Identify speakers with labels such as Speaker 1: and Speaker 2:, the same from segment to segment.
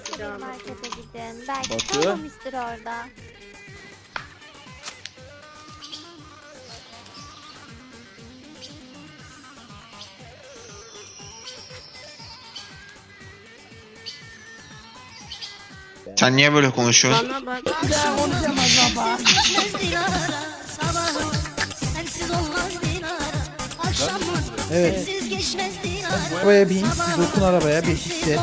Speaker 1: başka bir markete gidin. Belki
Speaker 2: Batu.
Speaker 1: kalmamıştır orada.
Speaker 3: Sen niye böyle konuşuyorsun?
Speaker 4: Bana bak.
Speaker 2: Evet. Arabaya bin, dokun arabaya,
Speaker 5: sensiz
Speaker 2: beşikse.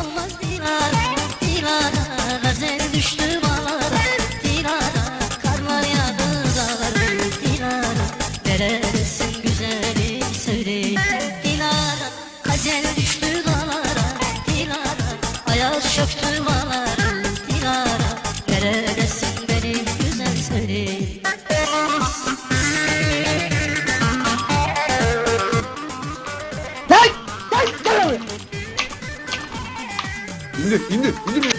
Speaker 5: Dilara gazel düştü bağlara Dilara karlar yağdı dağlara Dilara neredesin güzelim söyle. Dilara gazel düştü dağlara Dilara ayaz çöktü bağlara Dilara neredesin benim güzel söyle.
Speaker 6: İndir, indir, indir. beni. İndir, beni.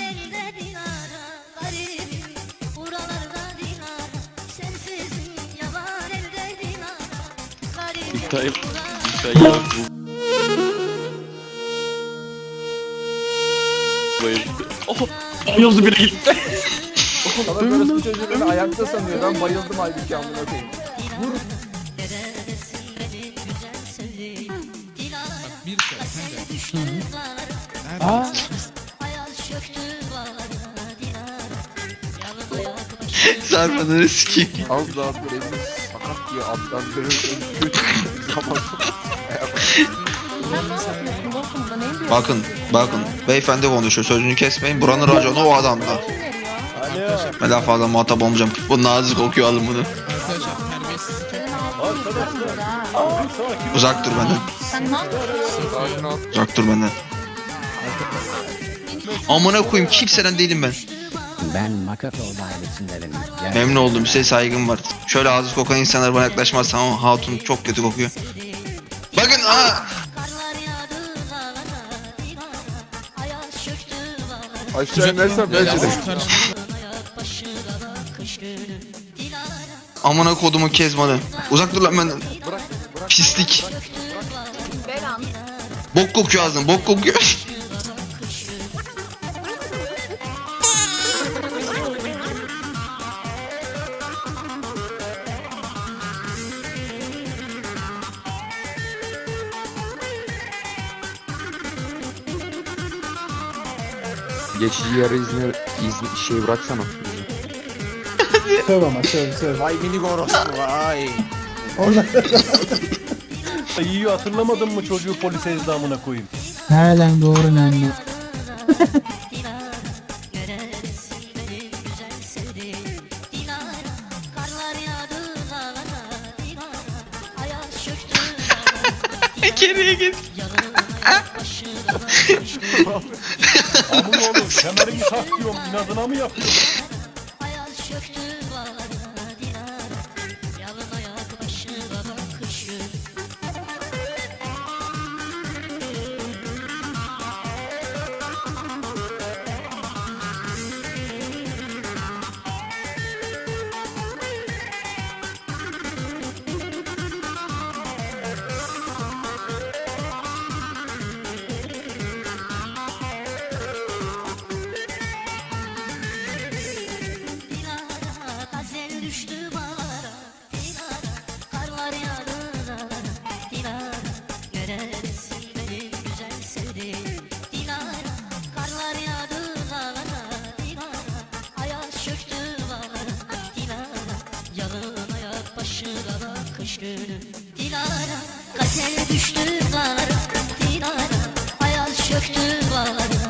Speaker 5: Elde dinara Garibim buralarda dinara Sensizim yaban elde dinara Garibim
Speaker 7: İptal-
Speaker 5: buralarda
Speaker 7: Oh, bayıldı biri gitti.
Speaker 6: Sana böyle bir çocuğu beni ayakta sanıyor. Ben bayıldım halbuki amına koyayım.
Speaker 5: Dilara
Speaker 8: Bir kere sen de.
Speaker 5: bağlara
Speaker 2: Aa,
Speaker 3: Sarmadığını sikeyim.
Speaker 6: Az daha böyle bir sakat diye adlandırırsan kötü bir zaman.
Speaker 3: Bakın, bakın. Beyefendi konuşuyor. Sözünü kesmeyin. Buranın raconu o adamda.
Speaker 8: Arkadaşlar,
Speaker 3: Ben daha fazla muhatap olmayacağım. Bu nazik kokuyor alın bunu.
Speaker 8: arkadaşlar
Speaker 3: Uzak dur benden.
Speaker 6: Sakin ol.
Speaker 3: Uzak dur benden. Amına koyayım kimseden değilim ben.
Speaker 9: Ben. Yani
Speaker 3: Memnun oldum. Size saygım var. Şöyle ağzı kokan insanlar bana yaklaşmaz. Ama hatun çok kötü kokuyor. Bakın aa.
Speaker 6: Aşağı inersen bence de.
Speaker 3: Amına kodumun kezmanı. Uzak dur lan benden. Pislik. Bok kokuyor ağzın. Bok kokuyor.
Speaker 6: Geçici yarı izni, izni şey bıraksana.
Speaker 2: söv ama söv söv.
Speaker 6: Vay mini orospu vay.
Speaker 2: Orada.
Speaker 10: Yiyor hatırlamadın mı çocuğu polis ezdamına koyayım?
Speaker 2: He lan doğru lan.
Speaker 3: Geriye git.
Speaker 10: Amun oğlum kemerimi tak diyorum inadına mı yapıyorsun?
Speaker 5: Düştü bağlara Dilara karlar yağdı dağlara Dilara neredesin benim güzel sevdiğim Dilara karlar yağdı dağlara Dilara ayaz çöktü bağlara Dilara yalın ayak başı kara kış günü Dilara gazel düştü dağlara Dilara ayaz çöktü bağlara